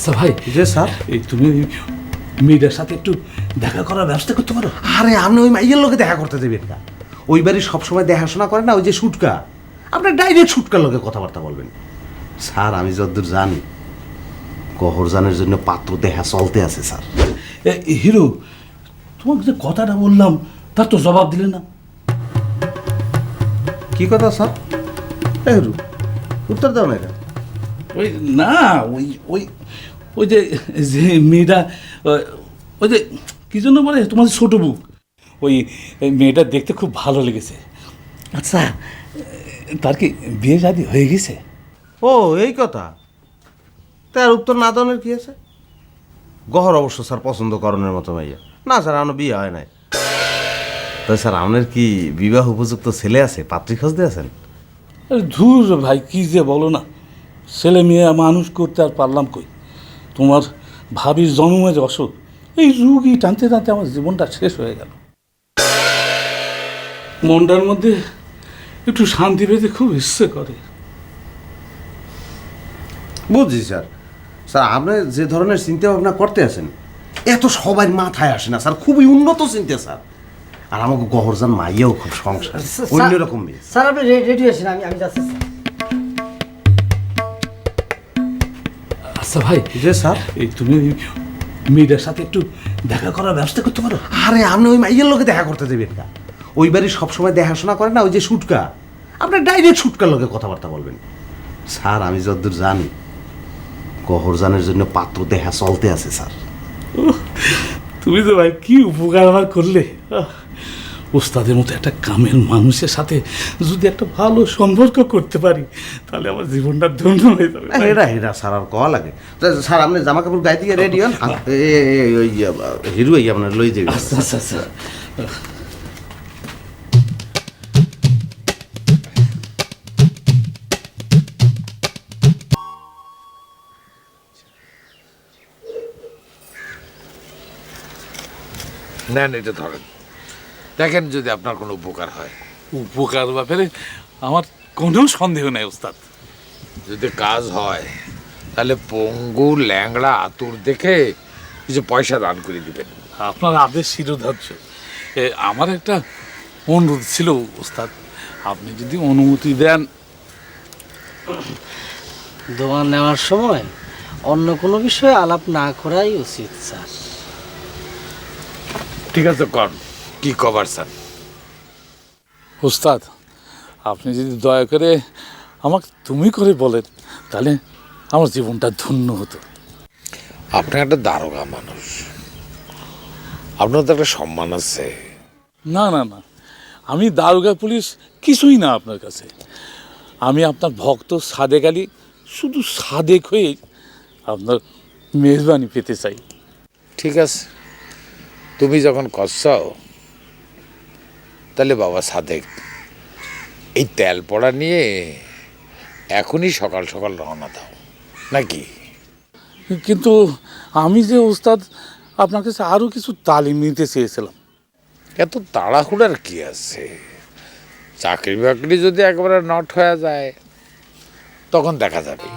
আচ্ছা ভাই। যে স্যার এই তুমি ওই মেয়েটার সাথে একটু দেখা করার ব্যবস্থা করতে পারো? আরে আপনি ওই মাইয়ের লোকে দেখা করতে দেবেন না। ওই বাড়ি সবসময় দেখাশোনা করে না ওই যে শুটকা আপনার ডাইরেক্ট শুটকার লোকে কথাবার্তা বলবেন। স্যার আমি যতদূর জানি গহরজানের জন্য পাত্র দেখা চলতে আছে স্যার। হিরো তোমাকে যে কথাটা বললাম তার তো জবাব দিলে না। কি কথা স্যার? এরু উত্তর দাও না এটা। ওই না ওই ওই ওই যে যে মেয়েটা ওই যে কি জন্য বলে? তোমাদের ছোট বুক ওই মেয়েটা দেখতে খুব ভালো লেগেছে। আচ্ছা তার কি বিয়ে শাদী হয়ে গেছে? ও এই কথা? তার উত্তর না দানের কি আছে? গহর অবশ্য স্যার পছন্দ করণের মতো মাইয়া না স্যার আমার বিয়ে হয় নাই। তো স্যার আপনার কি বিবাহ উপযুক্ত ছেলে আছে? পাত্রী খোঁজতে আছেন? আরে ধুর ভাই কি যে বলো না। ছেলে মেয়ে মানুষ করতে আর পারলাম কই? তোমার ভাবির জন্মে যে অসুখ এই রুগী টানতে টানতে আমার জীবনটা শেষ হয়ে গেল। মনটার মধ্যে একটু শান্তি পেতে খুব ইচ্ছে করে। বুঝছি স্যার। স্যার আপনি যে ধরনের চিন্তা ভাবনা করতে আছেন এত সবাই মাথায় আসে না স্যার। খুবই উন্নত চিন্তা স্যার। আর আমাকে গহরজান মাইয়াও খুব সংসার। অন্যরকম স্যার আপনি রেডি আছেন আমি আমি যাচ্ছি আচ্ছা ভাই। যে স্যার এই তুমি ওই মেয়েটার সাথে একটু দেখা করার ব্যবস্থা করতে পারো? আরে আপনি ওই মাইয়ের লোকে দেখা করতে দেবেন না। ওই বাড়ি সবসময় দেখাশোনা করে না ওই যে শুটকা। আপনি ডাইরেক্ট শুটকার লোকে কথাবার্তা বলবেন। স্যার আমি যতদূর জানি গহরজানের জন্য পাত্র দেখা চলতে আছে স্যার। তুমি তো ভাই কি উপকার আমার করলে? ওস্তাদের মতো একটা কামের মানুষের সাথে যদি একটা ভালো সম্পর্ক করতে পারি তাহলে আমার জীবনটা ধন্য হয়ে যাবে। এটা স্যার আর কওয়া লাগে। স্যার আপনি জামা কাপড় গায়ে দিয়ে রেডি হন? ওই হিরো এই আপনার লই যাবে। আচ্ছা আচ্ছা আচ্ছা। নেন এটা ধরেন। দেখেন যদি আপনার কোনো উপকার হয়। উপকার ব্যাপারে আমার কোনো সন্দেহ নেই ওস্তাদ যদি কাজ হয় তাহলে পঙ্গু ল্যাংড়া আতুর দেখে কিছু পয়সা দান করে দিবেন। আপনার আদেশ শিরোধার্য। এ, আমার একটা অনুরোধ ছিল ওস্তাদ আপনি যদি অনুমতি দেন। দোয়া নেওয়ার সময় অন্য কোনো বিষয়ে আলাপ না করাই উচিত স্যার। ঠিক আছে কর। কি কভার স্যার? ওস্তাদ আপনি যদি দয়া করে আমাকে তুমি করে বলেন তাহলে আমার জীবনটা ধন্য হতো। আপনি একটা দারোগা মানুষ। আপনার তো একটা সম্মান আছে। না না না আমি দারোগা পুলিশ কিছুই না আপনার কাছে। আমি আপনার ভক্ত সাদেক আলী শুধু সাদেক হয়ে আপনার মেজবানি পেতে চাই। ঠিক আছে। তুমি যখন কষাও তাহলে বাবা সাদেক এই তেল পড়া নিয়ে এখনই সকাল সকাল রওনা দাও নাকি? কিন্তু আমি যে ওস্তাদ আপনার কাছে আরও কিছু তালিম নিতে চেয়েছিলাম। এত তাড়াহুড়ার কি আছে? চাকরি বাকরি যদি একবারে নট হয়ে যায় তখন দেখা যাবে।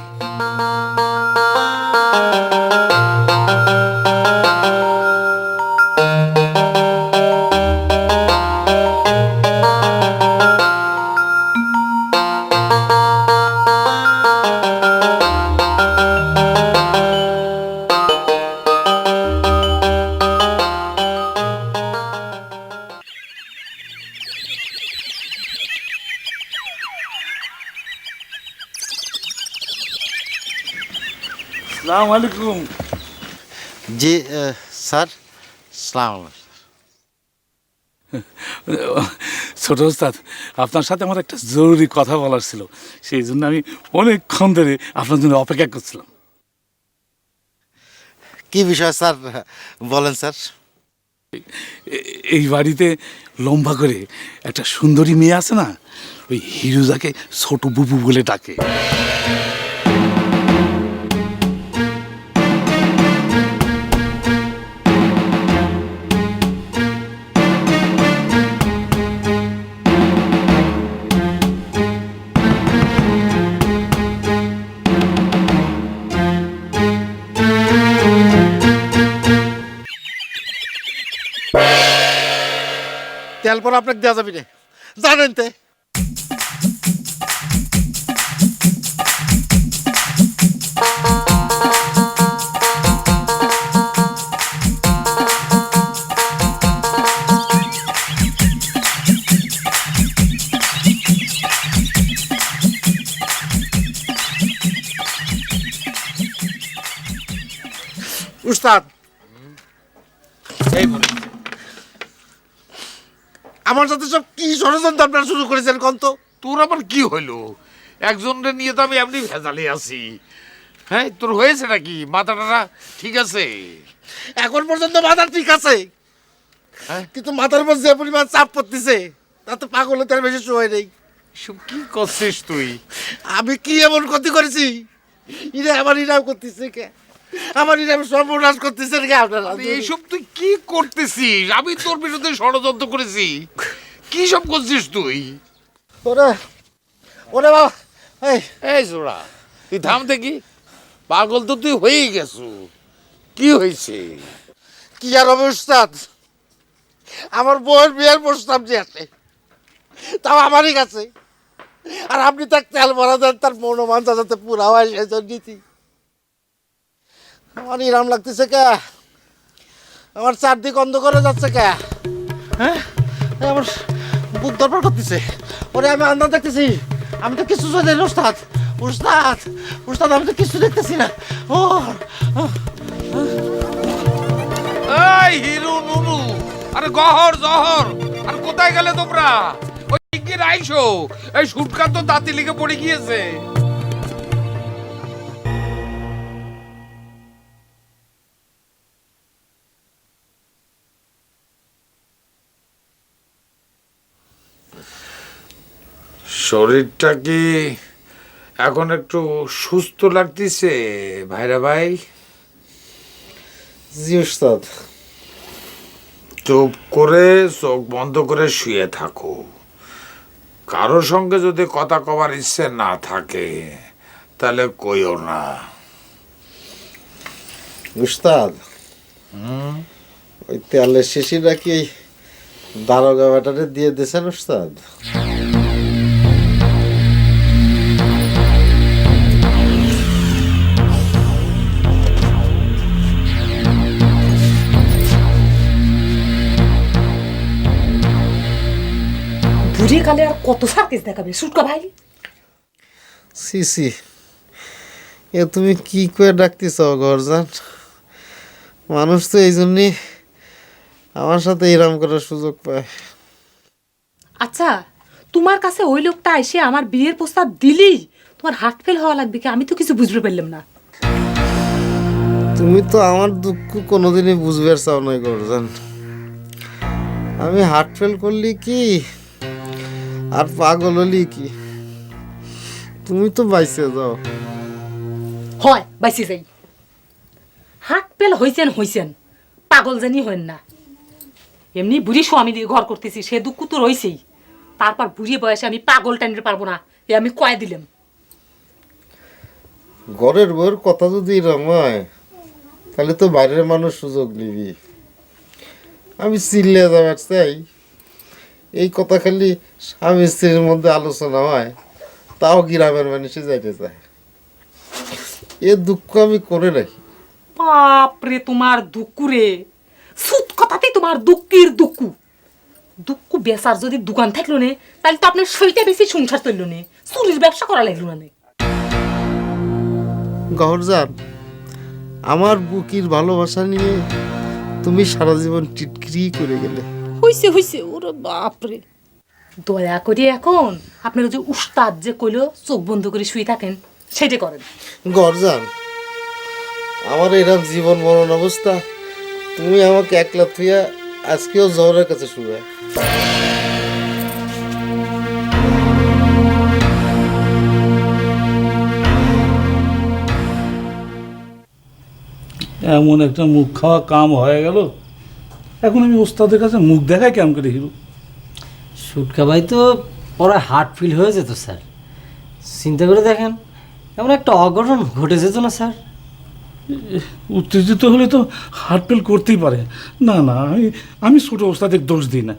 আলাইকুম জি স্যার সালাম ছোট ওস্তাদ আপনার সাথে আমার একটা জরুরি কথা বলার ছিল। সেই জন্য আমি অনেকক্ষণ ধরে আপনার জন্য অপেক্ষা করছিলাম। কি বিষয় স্যার বলেন স্যার। এই বাড়িতে লম্বা করে একটা সুন্দরী মেয়ে আছে না ওই হিরোজাকে ছোট বুবু বলে ডাকে। তেল পর আপনাকে দেওয়া যাবে না। জানেন তে। উস্তাদ। এই বলে আমার সাথে সব কি ষড়যন্ত্র আপনারা শুরু করেছেন কন্ত? তোর আবার কি হইল? একজনকে নিয়ে তো আমি এমনি ভেজালে আছি। হ্যাঁ তোর হয়েছে নাকি? মাথাটা ঠিক আছে? এখন পর্যন্ত মাথা ঠিক আছে। হ্যাঁ? কিন্তু মাথার উপর যে পরিমাণ চাপ পড়তেছে তাতে পাগল হতে আর বেশি সময় নেই। সব কি করছিস তুই? আমি কি এমন ক্ষতি করেছি? ইরা আমার ইরাও করতেছে কে? আমার ইরাম সর্বনাশ করতেছে কে আপনারা এইসব তুই কি করতেছিস? আমি তোর বিরুদ্ধে ষড়যন্ত্র করেছি। কি সব করছিস তুই? ওরে ওরে বাবা এই। এই সোরা তুই থাম দেখি। পাগল তো তুই হয়েই গেছু। কি হয়েছে? কি আর উস্তাদ? আমার বউয়ের বিয়ের প্রস্তাব যে আছে তাও আমারই কাছে। আর আপনি তার তেল ভরা দেন তার মনোমান যাতে পুরা হয় সেই নীতি আমার ইরাম লাগতেছে কে? আমার চারদিক অন্ধকারে যাচ্ছে কে? হ্যাঁ? আমার বুক দরবার করতেছে। ওরে, আমি আন্দাজ দেখতেছি। আমি তো কিছু জানি না উস্তাদ। আমি তো কিছু দেখতেছি না। ও এই হিরু নুনু, আরে গহর, জহর, আর কোথায় গেলে তোমরা? ওই শিগগির আইসো এই সুটকা তো দাঁতি লিখে পড়ে গিয়েছে। শরীরটা কি এখন একটু সুস্থ লাগতেছে ভাইরা ভাই? জি উস্তাদ চুপ করে চোখ বন্ধ করে শুয়ে থাকো। কারও সঙ্গে যদি কথা কবার ইচ্ছে না থাকে তাহলে কইও না। উস্তাদ ওই তেলের শিশিরা কি দারোগা ব্যাটারে দিয়ে দিয়েছেন উস্তাদ আর কত সার্কেস দেখাবে সুটকা ভাই সি সি। এ তুমি কি করে ডাকতেছ গরজান? মানুষ তো এই জন্যই আমার সাথে এরম করার সুযোগ পায়। আচ্ছা তোমার কাছে ওই লোকটা এসে আমার বিয়ের প্রস্তাব দিলি তোমার হার্ট ফেল হওয়া লাগবে কি? আমি তো কিছু বুঝতে পারলাম না। তুমি তো আমার দুঃখ কোনোদিনই বুঝবে চাও নয় গরজান। আমি হার্ট ফেল করলি কি আর পাগল হলি কি? তুমি তো বাইসে যাও। হয় বাইসি যাই। হার্ট ফেল হইছেন হইছেন পাগল জানি হইন না। এমনি বুড়ি স্বামী দিয়ে ঘর করতেছি সে দুঃখ তো রইছেই। তারপর বুড়ি বয়সে আমি পাগল টানিতে পারব না এ আমি কয়ে দিলাম। ঘরের বউয়ের কথা যদি রমায় তাহলে তো বাইরের মানুষ সুযোগ নিবি। আমি চিল্লে যাবার চাই। এই কথা খালি স্বামী স্ত্রীর মধ্যে আলোচনা হয় তাও গ্রামের মানুষে যাইতে চায়। এ দুঃখ আমি করে রাখি। বাপরে তোমার দুঃখ রে। সুত কথাতেই তোমার দুঃখের দুঃখ দুঃখ বেচার যদি দোকান থাকল নে তাহলে তো আপনার সেইটা বেশি সংসার চলল নে। চুরির ব্যবসা করা লাগল নে। গহরজান আমার বুকির ভালোবাসা নিয়ে তুমি সারা জীবন টিটকিরি করে গেলে। হইছে হইছে ওরে বাপরে। দয়া করে এখন আপনার যে উস্তাদ যে কইলো চোখ বন্ধ করে শুয়ে থাকেন সেটা করেন। গরজান আমার এরকম জীবন মরণ অবস্থা তুমি আমাকে একলা থুইয়া আজকেও জহরের কাছে শুবে এমন একটা মুখ খাওয়া কাম হয়ে গেল। এখন আমি ওস্তাদের কাছে মুখ দেখাই কেমন করে হিরু সুটকা ভাই তো পরে হার্ট ফিল হয়ে যেত স্যার। চিন্তা করে দেখেন এমন একটা অঘটন ঘটে যেত না স্যার? উত্তেজিত হলে তো হার্ট ফেল করতেই পারে। না না আমি আমি ছোট ওস্তাদের দোষ দিই না।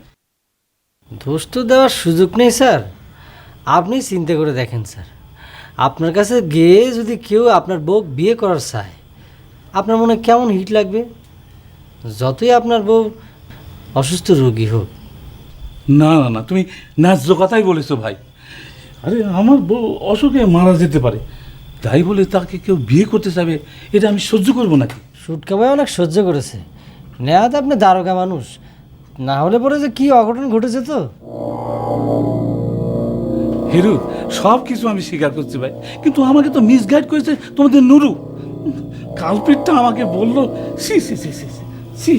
দোষ তো দেওয়ার সুযোগ নেই স্যার। আপনি চিন্তা করে দেখেন স্যার। আপনার কাছে গিয়ে যদি কেউ আপনার বউ বিয়ে করার চায় আপনার মনে কেমন হিট লাগবে? যতই আপনার বউ অসুস্থ রোগী হোক। না না না তুমি ন্যায্য কথাই বলেছ ভাই। আরে আমার বউ অসুখে মারা যেতে পারে। তাই বলে তাকে কেউ বিয়ে করতে চাবে এটা আমি সহ্য করব নাকি? সুটকা ভাই অনেক সহ্য করেছে। নেহাত আপনি দারোগা মানুষ। না হলে পরে যে কি অঘটন ঘটেছে তো? হিরু সব কিছু আমি স্বীকার করছি ভাই। কিন্তু আমাকে তো মিসগাইড করেছে তোমাদের নুরু। কালপিটটা আমাকে বলল সি সি সি সি সি, সি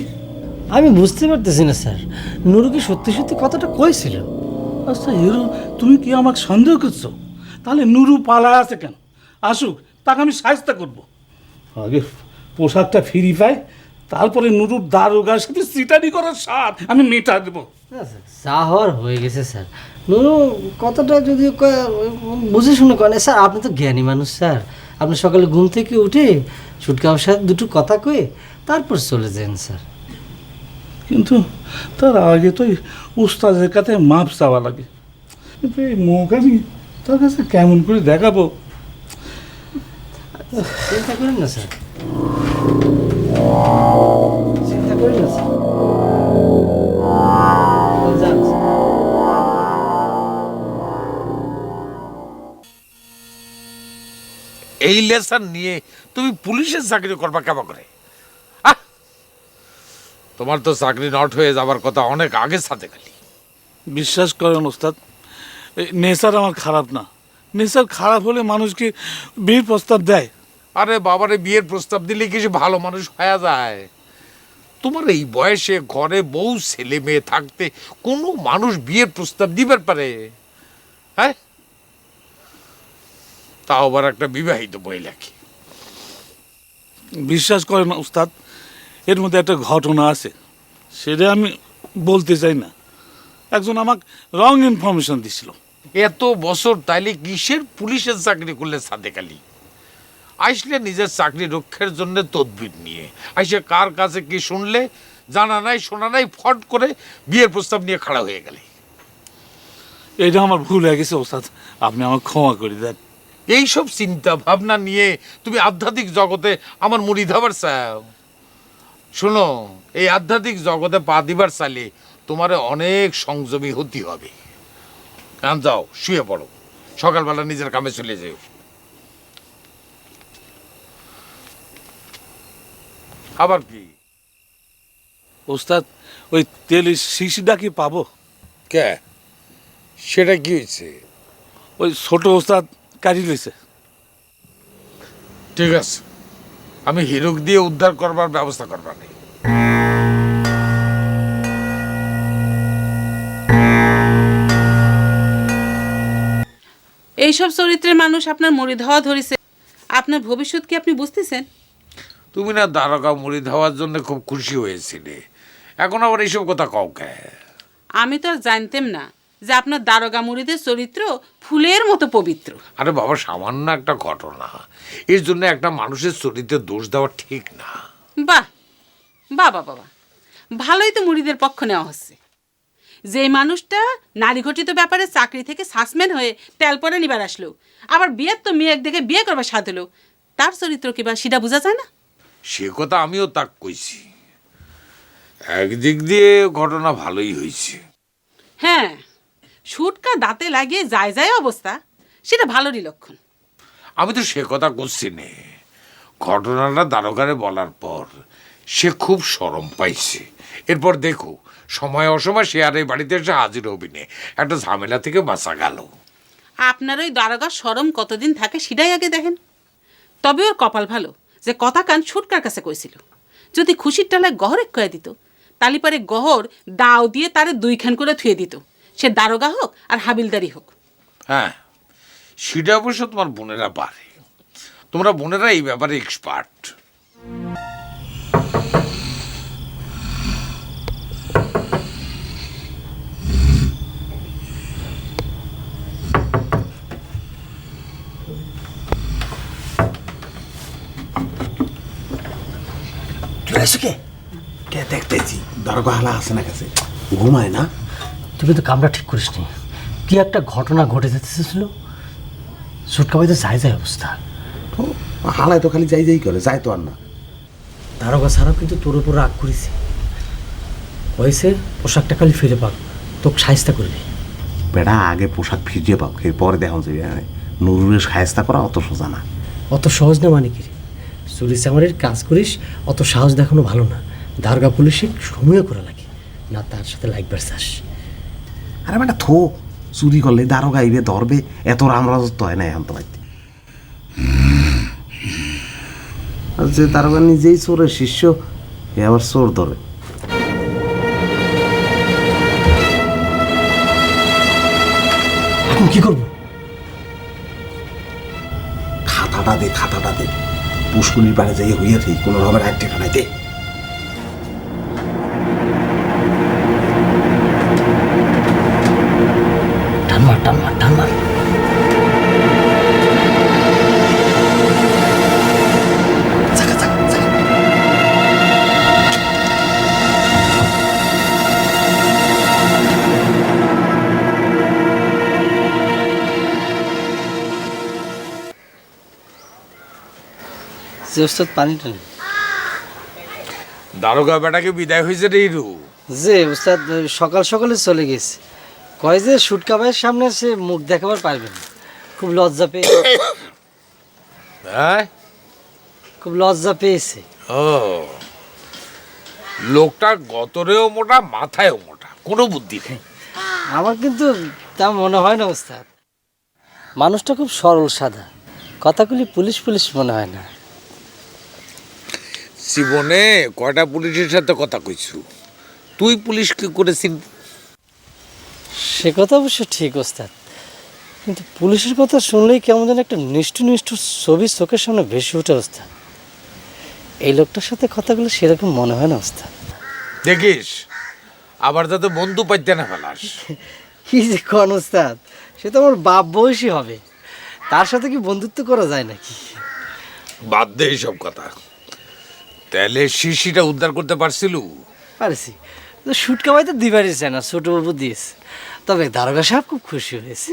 আমি বুঝতে পারতেছি না স্যার। নুরু কি সত্যি সত্যি কথাটা কইছিল? আচ্ছা হিরু তুমি কি আমাকে সন্দেহ করছ? তাহলে নুরু পালা আছে কেন? আসুক তাকে আমি সাহায্য করব। আগে পোশাকটা ফিরি পাই তারপরে নুরুর দারোগার সাথে সিটারি করার স্বাদ আমি মেটা দেবো। যা হয়ে গেছে স্যার। নুরু কথাটা যদি বুঝে শুনে কয় না, স্যার আপনি তো জ্ঞানী মানুষ স্যার। আপনি সকালে ঘুম থেকে উঠে ছুটকাওয়ার সাথে দুটো কথা কয়ে তারপর চলে যান স্যার। কিন্তু তার আগে তো উস্তাদের কাছে মাপ চাওয়া লাগে। কিন্তু এই মুখ আমি তার কাছে কেমন করে দেখাবো? চিন্তা করেন না স্যার। চিন্তা করেন না স্যার। এই লেসন নিয়ে তুমি পুলিশের চাকরি করবা কেমন করে? তোমার তো চাকরি নট হয়ে যাবার কথা অনেক আগে সাথে খালি। বিশ্বাস করেন ওস্তাদ নেশার আমার খারাপ না। নেশার খারাপ হলে মানুষকে বিয়ের প্রস্তাব দেয়? আরে বাবারে বিয়ের প্রস্তাব দিলে কিছু ভালো মানুষ হয়ে যায়? তোমার এই বয়সে ঘরে বউ ছেলে মেয়ে থাকতে কোনো মানুষ বিয়ের প্রস্তাব দিবার পারে? হ্যাঁ? তাও আবার একটা বিবাহিত মহিলাকে বিশ্বাস করেন ওস্তাদ এর মধ্যে একটা ঘটনা আছে সেটা আমি বলতে চাই না। একজন আমাকে রং ইনফরমেশন দিছিল। এত বছর তাইলে কিসের পুলিশের চাকরি করলে সাদেক আলী? আইসলে নিজের চাকরি রক্ষার জন্য তদবির নিয়ে। আইসে কার কাছে কি শুনলে জানা নাই শোনা নাই ফট করে বিয়ের প্রস্তাব নিয়ে খাড়া হয়ে গেলে। এটা আমার ভুল হয়ে গেছে ওস্তাদ আপনি আমার ক্ষমা করে দেন। এইসব চিন্তা ভাবনা নিয়ে তুমি আধ্যাত্মিক জগতে আমার মুড়ি ধাবার চাও। শোনো এই আধ্যাত্মিক জগতে পা দিবার চালে তোমার অনেক সংযমী হতে হবে। কান যাও শুয়ে পড়ো। সকালবেলা নিজের কামে চলে যেও। আবার কি? ওস্তাদ ওই তেলের শিশিটা কি পাবো? কে? সেটা কি হয়েছে? ওই ছোট ওস্তাদ কাটি লইছে। ঠিক আছে। আমি হিরুক দিয়ে উদ্ধার করবার ব্যবস্থা করবার নেই এইসব চরিত্রের মানুষ আপনার মরি ধাওয়া ধরেছে। আপনার ভবিষ্যৎ কি আপনি বুঝতেছেন? তুমি না দ্বারকা মুড়ি ধাওয়ার জন্য খুব খুশি হয়েছিলে। এখন আবার এইসব কথা কও কে? আমি তো আর জানতাম না। যে আপনার দারোগা মুড়িদের চরিত্র ফুলের মতো পবিত্র। আরে বাবা সামান্য একটা ঘটনা। এর জন্য একটা মানুষের চরিত্রে দোষ দেওয়া ঠিক না। বাহ বাবা বাবা ভালোই তো মুড়িদের পক্ষ নেওয়া হচ্ছে। যে মানুষটা নারী ঘটিত ব্যাপারে চাকরি থেকে সাসপেন্ড হয়ে তেল পরে নিবার আসলো আবার বিয়ের তো মেয়ে দেখে বিয়ে করবার সাথ হলো তার চরিত্র কি বা সেটা বোঝা যায় না? সে কথা আমিও তাক কইছি। একদিক দিয়ে ঘটনা ভালোই হয়েছে হ্যাঁ সুটকা দাঁতে লাগিয়ে যায় যায় অবস্থা সেটা ভালোরই লক্ষণ। আমি তো সে কথা করছি নে। ঘটনাটা দারোগারে বলার পর সে খুব সরম পাইছে। এরপর দেখো সময় অসময় সে আর এই বাড়িতে এসে হাজির হবি নে। একটা ঝামেলা থেকে বাঁচা গেল। আপনার ওই দারোগার সরম কতদিন থাকে সেটাই আগে দেখেন। তবে ওর কপাল ভালো যে কথা কান ছুটকার কাছে কইছিল। যদি খুশির টালায় গহরে কয়ে দিত তালি পরে গহর দাও দিয়ে তারে দুইখান করে থুয়ে দিত। সে দারোগা হোক আর হাবিলদারি হোক। হ্যাঁ সেটা অবশ্য তোমার বোনেরা পারে তোমরা বোনেরা এই ব্যাপারে এক্সপার্ট চলে এসো কে? কে দেখতেছি? দরগা হালা আছে না কাছে? ঘুমায় না? তুই কিন্তু কামটা ঠিক করিস নি কি একটা ঘটনা ঘটে যেতেছিল সুটকা ভাই তো যাই যায় অবস্থা। হালায় তো খালি যাই যাই করে যায় তো আর না। দারোগা সারা কিন্তু তোর উপর রাগ করেছে। হয়েছে পোশাকটা খালি ফিরে পাক তোকে সাহিস্তা করবি বেড়া আগে পোশাক ফিরিয়ে পাও এরপরে দেখান যাবে হ্যাঁ। নুরুরের সায়স্তা করা অত সোজা না। অত সহজ না মানে কি রে? চুরি চামারির কাজ করিস অত সাহস দেখানো ভালো না। দারোগা পুলিশে সময় করা লাগে না তার সাথে লাগবার চাস আরে বেটা থো চুরি করলে দারো গাইবে ধরবে এত রামরাজত্ব হয় না এখন তো আর যে দারোগা নিজেই চোরের শিষ্য এ আবার চোর ধরে। এখন কি করব? খাতাটা দে খাতাটা দে। পুষ্কুনির পাড়ে যাই হইয়া থাকি কোনো রকমের এক ঠিকানায় দে। টান মার টান মার টান মার। যে ওস্তাদ পানিটা নেই দারোগা বেটাকে বিদায় হয়েছে রে যে উস্তাদ ওই সকাল সকালে চলে গেছে। কয় যে সুটকা ভাইয়ের সামনে সে মুখ দেখাবার পারবে না। খুব লজ্জা পেয়ে হ্যাঁ? খুব লজ্জা পেয়েছে। ও। লোকটা গতরেও মোটা মাথায়ও মোটা। কোনো বুদ্ধি নেই। আমার কিন্তু তা মনে হয় না উস্তাদ মানুষটা খুব সরল সাদা। কথাগুলি পুলিশ পুলিশ মনে হয় না। জীবনে কয়টা পুলিশের সাথে কথা কইছু? তুই পুলিশ কি করেছিস? সে কথা অবশ্য ঠিক ওস্তাদ। কিন্তু পুলিশের কথা শুনলেই কেমন যেন একটা নিষ্ঠুর নিষ্ঠুর ছবি চোখের সামনে ভেসে ওঠে ওস্তাদ। এই লোকটার সাথে কথাগুলো সেরকম মনে হয় না ওস্তাদ। দেখিস আবার যাতে বন্ধু পাইতে না ফেলাস। কি যে কোন ওস্তাদ সে তো আমার বাপ বয়সী হবে। তার সাথে কি বন্ধুত্ব করা যায় নাকি? বাদ দে সব কথা। তাহলে শিশিটা উদ্ধার করতে পারছিল? পারছি। তো শুটকা ভাই তো দিবারই চায় না ছোট বাবু দিয়েছে। তবে দারোগা সাহেব খুব খুশি হয়েছে।